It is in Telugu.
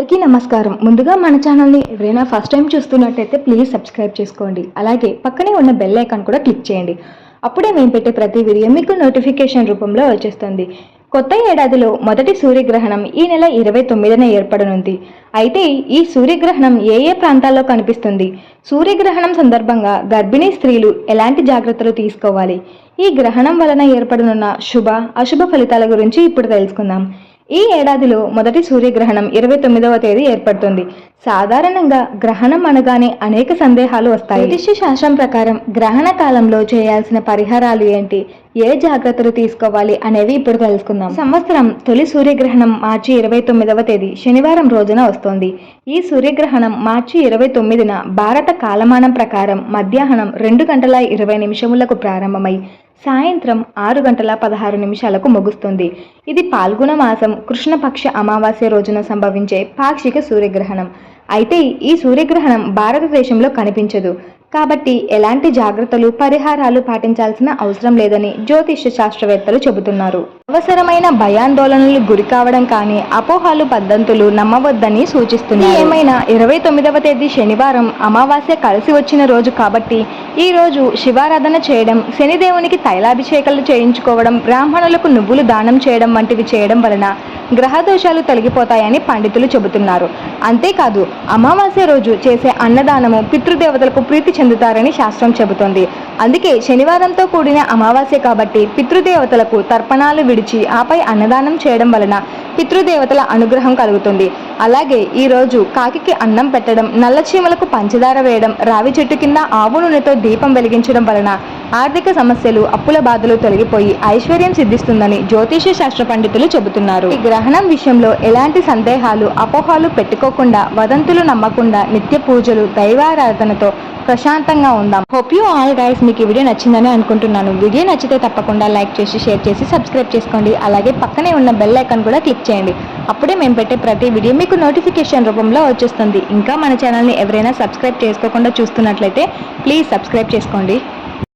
అందరికీ నమస్కారం. ముందుగా మన ఛానల్ని ఎవరైనా ఫస్ట్ టైం చూస్తున్నట్టయితే ప్లీజ్ సబ్స్క్రైబ్ చేసుకోండి. అలాగే పక్కనే ఉన్న బెల్ ఐకాన్ కూడా క్లిక్ చేయండి. అప్పుడే మేము పెట్టే ప్రతి వీడియో మీకు నోటిఫికేషన్ రూపంలో వచ్చేస్తుంది. కొత్త ఏడాదిలో మొదటి సూర్యగ్రహణం ఈ నెల ఇరవై తొమ్మిదిన ఏర్పడనుంది. అయితే ఈ సూర్యగ్రహణం ఏ ఏ ప్రాంతాల్లో కనిపిస్తుంది? సూర్యగ్రహణం సందర్భంగా గర్భిణీ స్త్రీలు ఎలాంటి జాగ్రత్తలు తీసుకోవాలి? ఈ గ్రహణం వలన ఏర్పడనున్న శుభ అశుభ ఫలితాల గురించి ఇప్పుడు తెలుసుకుందాం. ఈ ఏడాదిలో మొదటి సూర్యగ్రహణం ఇరవై తొమ్మిదవ తేదీ ఏర్పడుతుంది. సాధారణంగా గ్రహణం అనగానే అనేక సందేహాలు వస్తాయి. జ్యోతిష్య శాస్త్రం ప్రకారం గ్రహణ కాలంలో చేయాల్సిన పరిహారాలు ఏంటి? ఏ జాగ్రత్తలు తీసుకోవాలి అనేవి ఇప్పుడు తెలుసుకుందాం. సంవత్సరం తొలి సూర్యగ్రహణం మార్చి ఇరవై తొమ్మిదవ తేదీ శనివారం రోజున వస్తోంది. ఈ సూర్యగ్రహణం మార్చి ఇరవై తొమ్మిదిన భారత కాలమానం ప్రకారం మధ్యాహ్నం రెండు గంటల ఇరవై నిమిషములకు ప్రారంభమై సాయంత్రం ఆరు గంటల పదహారు నిమిషాలకు ముగుస్తుంది. ఇది పాల్గొన మాసం కృష్ణపక్ష అమావాస్య రోజున సంభవించే పాక్షిక సూర్యగ్రహణం. అయితే ఈ సూర్యగ్రహణం భారతదేశంలో కనిపించదు. కాబట్టి ఎలాంటి జాగ్రత్తలు పరిహారాలు పాటించాల్సిన అవసరం లేదని జ్యోతిష్య శాస్త్రవేత్తలు చెబుతున్నారు. అవసరమైన భయాందోళనలు గురి కావడం కానీ అపోహాలు పద్ధతులు నమ్మవద్దని సూచిస్తుంది ఏమైనా? ఇరవై తొమ్మిదవ తేదీ శనివారం అమావాస్య కలిసి వచ్చిన రోజు కాబట్టి ఈ రోజు శివారాధన చేయడం శనిదేవునికి తైలాభిషేకాలు చేయించుకోవడం బ్రాహ్మణులకు నువ్వులు దానం చేయడం వంటివి చేయడం వలన గ్రహ దోషాలు తొలగిపోతాయని పండితులు చెబుతున్నారు. అంతేకాదు అమావాస్య రోజు చేసే అన్నదానము పితృదేవతలకు ప్రీతి చెందుతారని శాస్త్రం చెబుతోంది. అందుకే శనివారంతో కూడిన అమావాస్య కాబట్టి పితృదేవతలకు తర్పణాలు విడిచి ఆపై అన్నదానం చేయడం వలన పితృదేవతల అనుగ్రహం కలుగుతుంది. అలాగే ఈ రోజు కాకికి అన్నం పెట్టడం నల్లచీమలకు పంచదార వేయడం రావి చెట్టు కింద ఆవు నూనెతో దీపం వెలిగించడం వలన ఆర్థిక సమస్యలు అప్పుల బాధలు తొలగిపోయి ఐశ్వర్యం సిద్ధిస్తుందని జ్యోతిష శాస్త్ర పండితులు చెబుతున్నారు. ఈ గ్రహణం విషయంలో ఎలాంటి సందేహాలు అపోహాలు పెట్టుకోకుండా వదంతులు నమ్మకుండా నిత్య పూజలు దైవారాధనతో ప్రశాంతంగా ఉందాం. హోప్ యూ ఆల్ గైస్ మీకు ఈ వీడియో నచ్చిందని అనుకుంటున్నాను. వీడియో నచ్చితే తప్పకుండా లైక్ చేసి షేర్ చేసి సబ్స్క్రైబ్ చేసుకోండి. అలాగే పక్కనే ఉన్న బెల్ ఐకాన్ కూడా క్లిక్ చేయండి. అప్పుడే మేము పెట్టే ప్రతి వీడియో మీకు నోటిఫికేషన్ రూపంలో వచ్చేస్తుంది. ఇంకా మన ఛానల్ని ఎవరైనా సబ్స్క్రైబ్ చేసుకోకుండా చూస్తున్నట్లయితే ప్లీజ్ సబ్స్క్రైబ్ చేసుకోండి.